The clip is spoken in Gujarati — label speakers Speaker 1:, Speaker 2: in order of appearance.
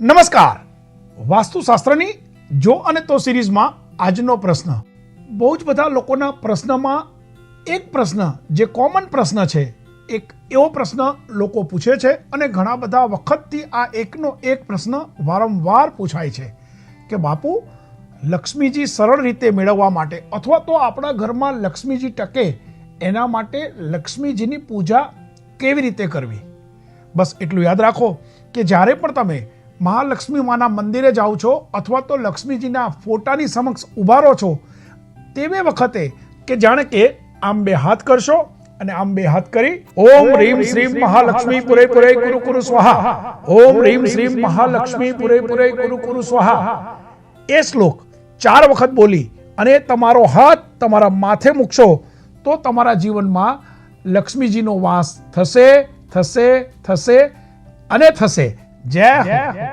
Speaker 1: નમસ્કાર. વાસ્તુશાસ્ત્રની જો અને તો સિરીઝમાં આજનો પ્રશ્ન. બહુ જ બધા લોકોના પ્રશ્નમાં એક પ્રશ્ન, જે કોમન પ્રશ્ન છે, એક એવો પ્રશ્ન લોકો પૂછે છે અને ઘણા બધા વખતથી આ એકનો એક પ્રશ્ન વારંવાર પૂછાય છે કે બાપુ, લક્ષ્મીજી સરળ રીતે મેળવવા માટે અથવા તો આપણા ઘરમાં લક્ષ્મીજી ટકે, એના માટે લક્ષ્મીજીની પૂજા કેવી રીતે કરવી? બસ એટલું યાદ રાખો કે જ્યારે પણ તમે મહાલક્ષ્મી માના મંદિરે જાઓ છો અથવા તો લક્ષ્મીજીના ફોટાની સમક્ષ ઊભા રહો છો, તેવે વખતે કે જાણે કે આમ બે હાથ કરશો અને આમ બે હાથ કરી ઓમ રીમ શ્રીમ મહાલક્ષ્મી પુરે પુરે કુરુ કુરુ સ્વાહા. ઓમ રીમ શ્રીમ મહાલક્ષ્મી પુરે પુરે કુરુ કુરુ સ્વાહા. એ શ્લોક ચાર વખત બોલી અને તમારો હાથ તમારા માથે મૂકશો તો તમારા જીવનમાં લક્ષ્મીજીનો વાસ થશે થશે થશે અને થશે. જય.